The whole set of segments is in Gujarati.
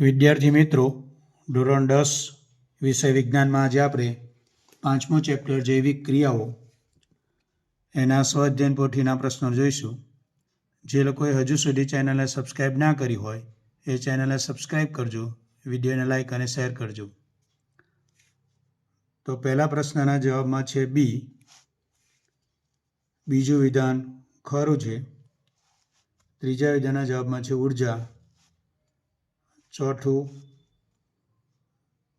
વિદ્યાર્થી મિત્રો, ધોરણ દસ, વિષય વિજ્ઞાનમાં આજે આપણે પાંચમો ચેપ્ટર જૈવિક ક્રિયાઓ, એના સ્વઅધ્યયન પોથીના પ્રશ્નો જોઈશું. જે લોકોએ હજુ સુધી ચેનલને સબસ્ક્રાઈબ ના કરી હોય, એ ચેનલને સબસ્ક્રાઈબ કરજો, વિડીયોને લાઈક અને શેર કરજો. તો પહેલા પ્રશ્નના જવાબમાં છે બી. બીજું વિધાન ખરું છે. ત્રીજા વિધાનના જવાબમાં છે ઊર્જા. ચોથું,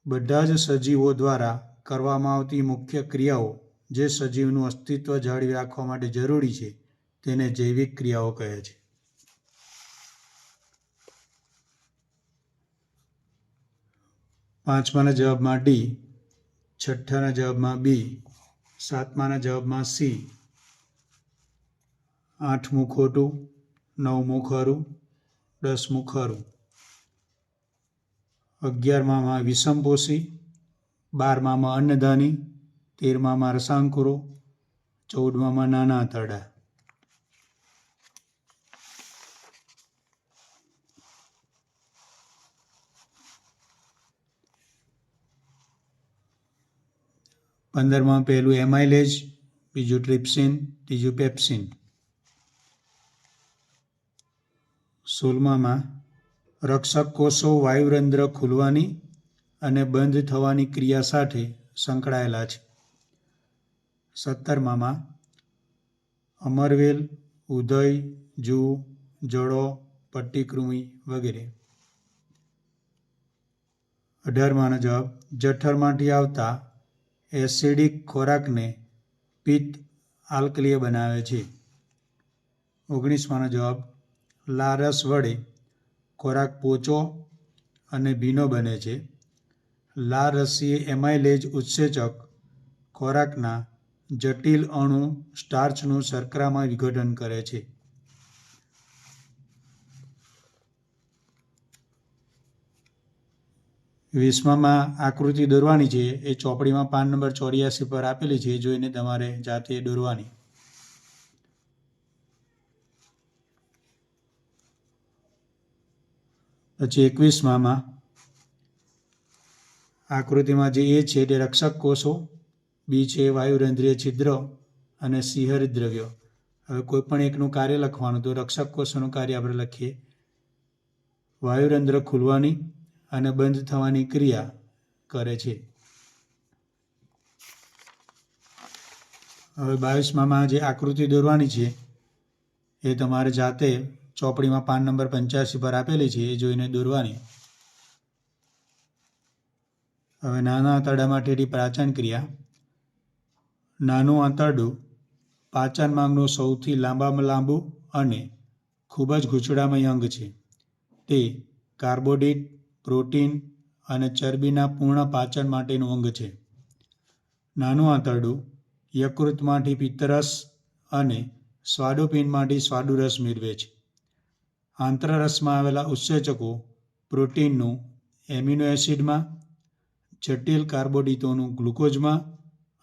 બધા જ સજીવો દ્વારા કરવામાં આવતી મુખ્ય ક્રિયાઓ જે સજીવનું અસ્તિત્વ જાળવી રાખવા માટે જરૂરી છે તેને જૈવિક ક્રિયાઓ કહે છે. પાંચમાના જવાબમાં ડી, છઠ્ઠાના જવાબમાં બી, સાતમાના જવાબમાં સી, આઠમું ખોટું, નવમું ખરું, દસમું ખરું. અગિયારમામાં વિષમપોષી બારમામાં અન્નદાની તેરમામાં રસાંકુરો ચૌદમામાં નાના આંતરડા. પંદરમાં પહેલું એમાઇલેજ, બીજું ટ્રિપ્સિન, ત્રીજું પેપ્સિન. સોળમામાં રક્ષક કોષો વાયુરંધ્ર ખુલવાની અને બંધ થવાની ક્રિયા સાથે સંકળાયેલા છે. સત્તરમામાં, અમરવેલ, ઉદય, જૂ, જડો, પટ્ટીકૃમિ વગેરે. અઢારમાનો જવાબ, જઠરમાંથી આવતા એસિડિક ખોરાકને પિત્ત આલ્કલીય બનાવે છે. ઓગણીસમાનો જવાબ, લારસ વડે ખોરાક પોચો અને ભીનો બને છે. લાળ રસીય એમાઇલેજ ઉત્સેચક ખોરાકના જટિલ અણુ સ્ટાર્ચનું શર્કરામાં વિઘટન કરે છે. વીસમામાં આકૃતિ દોરવાની છે. એ ચોપડીમાં પાન નંબર ચોર્યાસી પર આપેલી છે. જોઈને તમારે જાતે દોરવાની. પછી એકવીસમાં આકૃતિમાં જે એ છે તે રક્ષક કોષો, બી છે વાયુરેન્દ્રિય છિદ્ર અને સિંહરિત દ્રવ્યો હવે કોઈ પણ એકનું કાર્ય લખવાનું, તો રક્ષક કોષોનું કાર્ય આપણે લખીએ. વાયુરંધ્ર ખુલવાની અને બંધ થવાની ક્રિયા કરે છે. હવે બાવીસમાં જે આકૃતિ દોરવાની છે, એ તમારે જાતે ચોપડીમાં પાન નંબર પંચ્યાસી પર આપેલી છે, એ જોઈને દોરવાની. હવે નાના આંતરડા માટેની પાચન ક્રિયા. નાનું આંતરડું પાચન માંગનું સૌથી લાંબામાં લાંબુ અને ખૂબ જ ગૂંચળામય અંગ છે. તે કાર્બોડિટ, પ્રોટીન અને ચરબીના પૂર્ણ પાચન માટેનું અંગ છે. નાનું આંતરડું યકૃતમાંથી પિત્તરસ અને સ્વાદુપિંડમાંથી સ્વાદુરસ મેળવે છે. આંતરરસમાં આવેલા ઉત્સેચકો પ્રોટીનનું એમિનો એસિડમાં, જટિલ કાર્બોડિતોનું ગ્લુકોઝમાં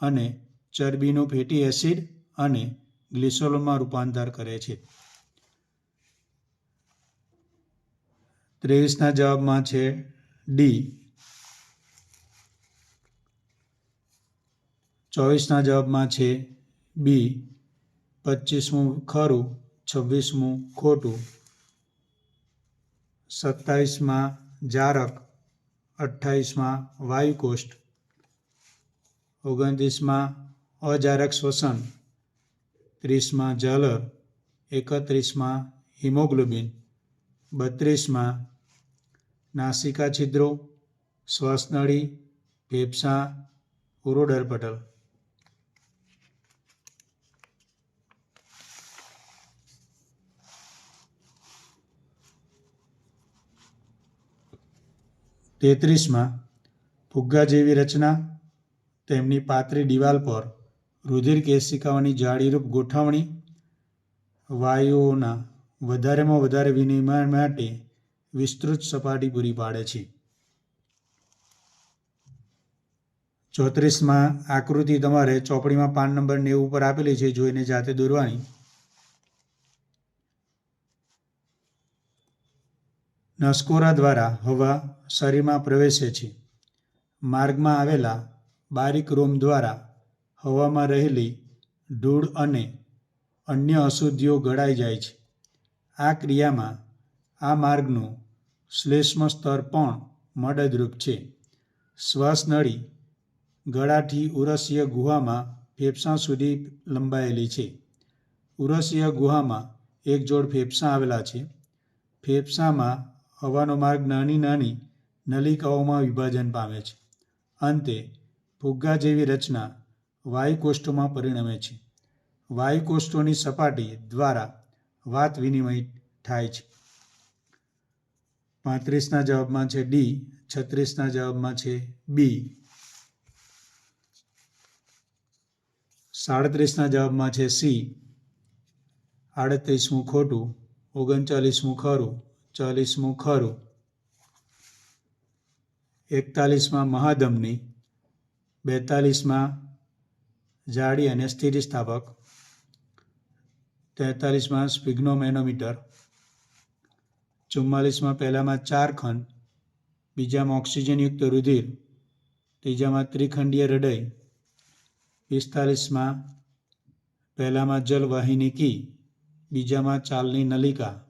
અને ચરબીનું ફેટી એસિડ અને ગ્લિસરોલમાં રૂપાંતર કરે છે. ત્રેવીસના જવાબમાં છે ડી. ચોવીસના જવાબમાં છે બી. પચીસમું ખરું, છવ્વીસમું ખોટું. સત્તાવીસમાં જારક, અઠ્ઠાવીસમાં વાયુકોષ્ઠ, ઓગણત્રીસમાં અજારક શ્વસન, ત્રીસમાં જલર એકત્રીસમાં હિમોગ્લોબિન, બત્રીસમાં નાસિકા છિદ્રો, શ્વાસનળી, ફેફસા ઉરોડર પટલ. તેત્રીસમાં ફુગ્ગા જેવી રચના, તેમની પાતળી દિવાલ પર રુધિર કેશિકાઓની જાળીરૂપ ગોઠવણી, વાયુઓના વધારેમાં વધારે વિનિમય માટે વિસ્તૃત સપાટી પૂરી પાડે છે. ચોત્રીસમાં આકૃતિ તમારે ચોપડીમાં પાન નંબર નેવું પર આપેલી છે, જોઈને જાતે દોરવાની. નસકોરા દ્વારા હવા શરીરમાં પ્રવેશે છે. માર્ગમાં આવેલા બારીક રોમ દ્વારા હવામાં રહેલી ધૂળ અને અન્ય અશુદ્ધિઓ ગળાઈ જાય છે. આ ક્રિયામાં આ માર્ગનું શ્લેષ્મ સ્તર પણ મદદરૂપ છે. શ્વાસ નળી ગળાથી ઉરસીય ગુહામાં ફેફસાં સુધી લંબાયેલી છે. ઉરસીય ગુહામાં એક જોડ ફેફસાં આવેલા છે. ફેફસામાં હવાનો માર્ગ નાની નાની નલિકાઓમાં વિભાજન પામે છે. અંતે ફુગ્ગા જેવી રચના વાયુકોષ્ઠોમાં પરિણમે છે. વાયુકોષ્ઠોની સપાટી દ્વારા વાત વિનિમય થાય છે. પાંત્રીસના જવાબમાં છે ડી, છત્રીસના જવાબમાં છે બી. સાડત્રીસના જવાબમાં છે સી. આડત્રીસમું ખોટું, ઓગણચાલીસમું ખરું. ચાલીસમું ખરું. એકતાલીસમાં મહાદમની, બેતાલીસમાં જાડી અને સ્થિતિસ્થાપક, તેતાલીસમાં સ્પિગ્નોમેનોમીટર, ચુમ્માલીસમાં પહેલામાં ચાર ખંડ બીજામાં ઓક્સિજનયુક્ત રુધિર, ત્રીજામાં ત્રિખંડીય હૃદય, પિસ્તાલીસમાં પહેલામાં જલવાહિની કી, બીજામાં ચાલની નલિકા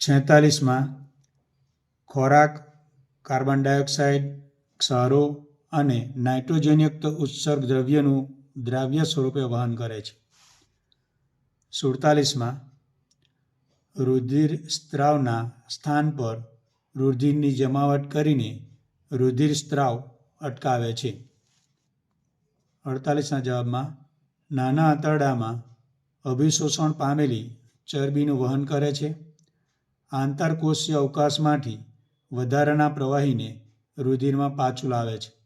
છેતાલીસમાં ખોરાક, કાર્બન ડાયોક્સાઇડ, ક્ષારો અને નાઇટ્રોજનયુક્ત ઉત્સર્ગ દ્રવ્યનું દ્રાવ્ય સ્વરૂપે વહન કરે છે. સુડતાલીસમાં રુધિર સ્ત્રાવના સ્થાન પર રુધિરની જમાવટ કરીને રુધિર સ્ત્રાવ અટકાવે છે. અડતાલીસના જવાબમાં નાના આંતરડામાં અભિશોષણ પામેલી ચરબીનું વહન કરે છે. આંતરકોષીય અવકાશમાંથી વધારાના પ્રવાહીને રુધિરમાં પાછું લાવે છે.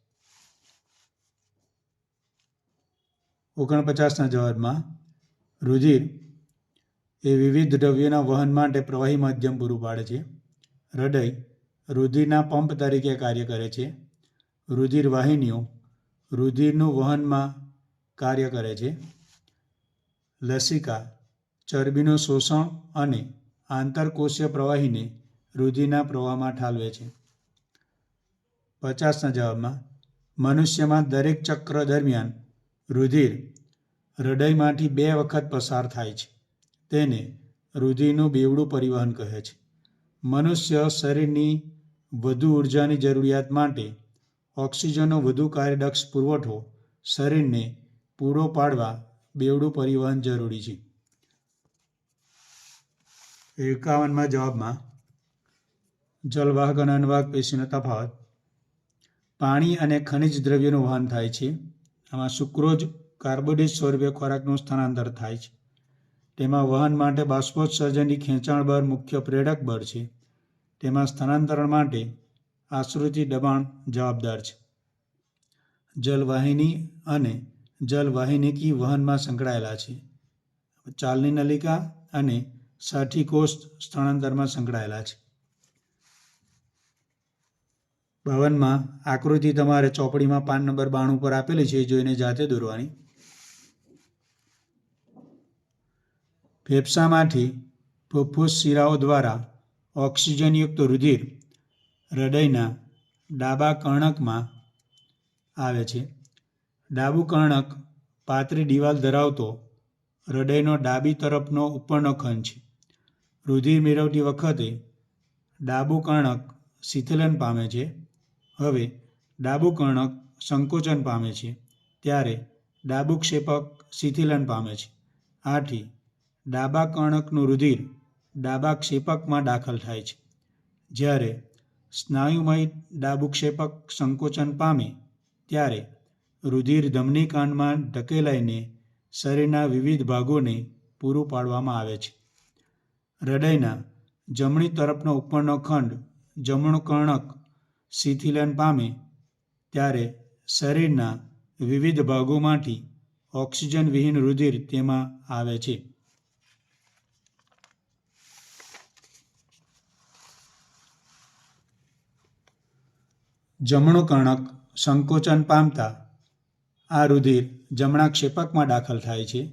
ઓગણપચાસના જવાબમાં રુધિર એ વિવિધ દ્રવ્યોના વહન માટે પ્રવાહી માધ્યમ પૂરું પાડે છે. હૃદય રુધિરના પંપ તરીકે કાર્ય કરે છે. રુધિર વાહિનીઓ રુધિરનું વહનમાં કાર્ય કરે છે. લસિકા, ચરબીનું શોષણ અને આંતરકોષીય પ્રવાહીને રુધિરના પ્રવાહમાં ઠાલવે છે. પચાસના જવાબમાં, મનુષ્યમાં દરેક ચક્ર દરમિયાન રુધિર હૃદયમાંથી બે વખત પસાર થાય છે. તેને રુધિરનું બેવડું પરિવહન કહે છે. મનુષ્ય શરીરની વધુ ઉર્જાની જરૂરિયાત માટે ઓક્સિજનનો વધુ કાર્યદક્ષ પુરવઠો શરીરને પૂરો પાડવા બેવડું પરિવહન જરૂરી છે. એકાવનમાં જવાબમાં જલવાહક અને અનવાહક પેશીનો તફાવત. પાણી અને ખનિજ દ્રવ્યોનું વહન થાય છે. આમાં સુક્રોજ કાર્બોડિત સ્વરૂપે ખોરાકનું સ્થાનાંતર થાય છે. તેમાં વહન માટે બાષ્પોત્સર્જનની ખેંચાણ બળ મુખ્ય પ્રેરક બળ છે. તેમાં સ્થાનાંતરણ માટે આશ્રુતિ દબાણ જવાબદાર છે. જલવાહિની અને જલવાહિનીકી વહનમાં સંકળાયેલા છે. ચાલની નલિકા અને સાઠી કોષ સ્થળાંતરમાં સંકળાયેલા છે. ભવનમાં આકૃતિ તમારે ચોપડીમાં પાન નંબર બાણું પર આપેલી છે જોઈને જાતે દોરવાની. ફેફસામાંથી ફૂફૂસ શિરાઓ દ્વારા ઓક્સિજનયુક્ત રુધિર હૃદયના ડાબા કર્ણકમાં આવે છે. ડાબું કર્ણક પાતળી દિવાલ ધરાવતો હૃદયનો ડાબી તરફનો ઉપરનો ખંડ છે. રુધિર મેળવતી વખતે ડાબું કર્ણક શિથિલન પામે છે. હવે ડાબું કર્ણક સંકોચન પામે છે ત્યારે ડાબું ક્ષેપક શિથિલન પામે છે. આથી ડાબા કર્ણકનું રુધિર ડાબા ક્ષેપકમાં દાખલ થાય છે. જ્યારે સ્નાયુમય ડાબું ક્ષેપક સંકોચન પામે ત્યારે રુધિર ધમનીકાંડમાં ધકેલાઈને શરીરના વિવિધ ભાગોને પૂરું પાડવામાં આવે છે. હૃદયના જમણી તરફનો ઉપરનો ખંડ જમણું કર્ણક શિથિલન પામે ત્યારે શરીરના વિવિધ ભાગોમાંથી ઓક્સિજન વિહીન રુધિર તેમાં આવે છે. જમણું કર્ણક સંકોચન પામતા આ રુધિર જમણા ક્ષેપકમાં દાખલ થાય છે.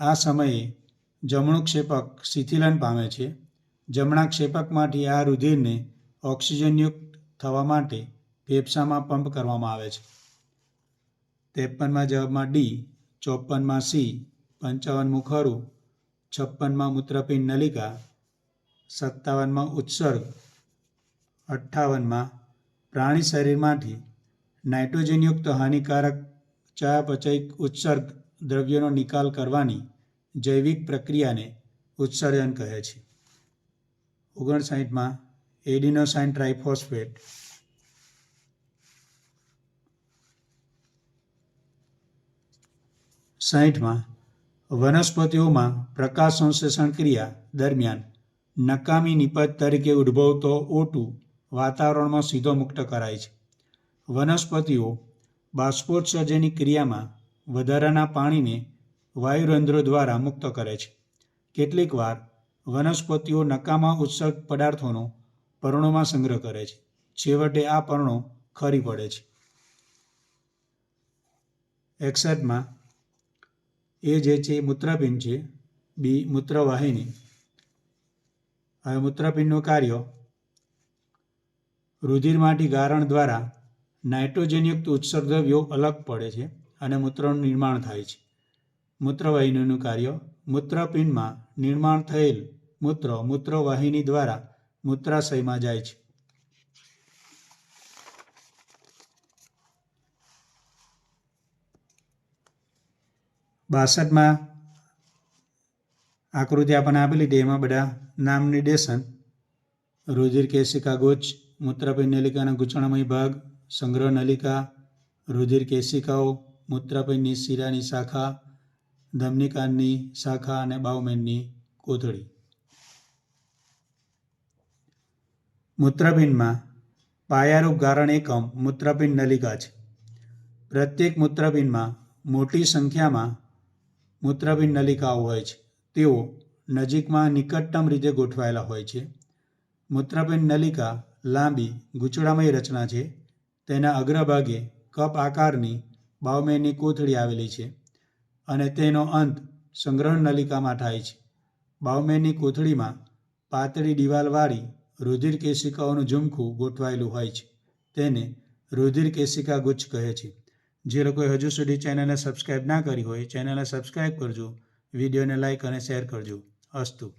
આ સમયે જમણું ક્ષેપક શિથિલન પામે છે. જમણા ક્ષેપકમાંથી આ રુધિરને ઓક્સિજનયુક્ત થવા માટે ફેફસામાં પંપ કરવામાં આવે છે. ત્રેપનમાં જવાબમાં ડી ચોપનમાં સી, પંચાવનમું ખરું છપ્પનમાં મૂત્રપિંડ નલિકા, સત્તાવનમાં ઉત્સર્ગ, અઠ્ઠાવનમાં પ્રાણી શરીરમાંથી નાઇટ્રોજનયુક્ત હાનિકારક ચયાપચયિક ઉત્સર્ગ દ્રવ્યોનો નિકાલ કરવાની જૈવિક પ્રક્રિયાને ઉત્સર્જન કહે છે. ઓગણસાઠમાં એડિનોસાઇન ટ્રાઇફોસ્ફેટ. સાહીઠમાં વનસ્પતિઓમાં પ્રકાશ સંશ્લેષણ ક્રિયા દરમિયાન નકામી નિપજ તરીકે ઉદ્ભવતો ઓટું વાતાવરણમાં સીધો મુક્ત કરાય છે. વનસ્પતિઓ બાષ્પોત્સર્જનની ક્રિયામાં વધારાના પાણીને વાયુરંધ્રો દ્વારા મુક્ત કરે છે. કેટલીક વાર વનસ્પતિઓ નકામા ઉત્સર્ગ પદાર્થોનો પર્ણોમાં સંગ્રહ કરે છે. છેવટે આ પર્ણો ખરી પડે છે. એકસઠમાં એ જે છે મૂત્રપિંડ છે, બી મૂત્રવાહિની. હવે મૂત્રપિંડનું કાર્ય રુધિરમાંથી ગારણ દ્વારા નાઇટ્રોજનયુક્ત ઉત્સર્ગ દ્રવ્યો અલગ પડે છે અને મૂત્રનું નિર્માણ થાય છે. મૂત્રવાહિનીનું કાર્ય મૂત્રપિંડમાં નિર્માણ થયેલ મૂત્ર મૂત્રવાહિની દ્વારા મૂત્રાશયમાં જાય છે. બાસઠમાં આકૃતિ આપણને આપેલી હતી. એમાં બધા નામ નિર્દેશન. રુધિર, કેશિકા ગુચ્છ મૂત્રપિંડ નલિકાના ગૂંચણમય ભાગ, સંગ્રહ નલિકા, રુધિર, કેશિકાઓ, મૂત્રપિંડની શિરાની શાખા ધમનિકાની શાખા અને બાવમેનની કોથળી. મૂત્રપિંડમાં પાયારૂપ ગારણ એકમ મૂત્રપિંડ નલિકા છે. પ્રત્યેક મૂત્રપિંડમાં મોટી સંખ્યામાં મૂત્રપિંડ નલિકાઓ હોય છે. તેઓ નજીકમાં નિકટતમ રીતે ગોઠવાયેલા હોય છે. મૂત્રપિંડ નલિકા લાંબી, ગૂંચળામય રચના છે. તેના અગ્રભાગે કપ આકારની બાવમેનની કોથળી આવેલી છે. અને તેનો અંત સંગ્રહ નલિકામાં થાય છે. બાવમેનની કોથળીમાં પાતળી દિવાલવાળી રુધિર કેશિકાઓનું ઝુમખું ગોઠવાયેલું હોય છે. તેને રુધિર કેશિકા ગુચ્છ કહે છે. જે લોકોએ હજુ સુધી ચેનલને સબસ્ક્રાઈબ ના કરી હોય, ચેનલને સબસ્ક્રાઈબ કરજો, વિડીયોને લાઇક અને શેર કરજો. અસ્તુ.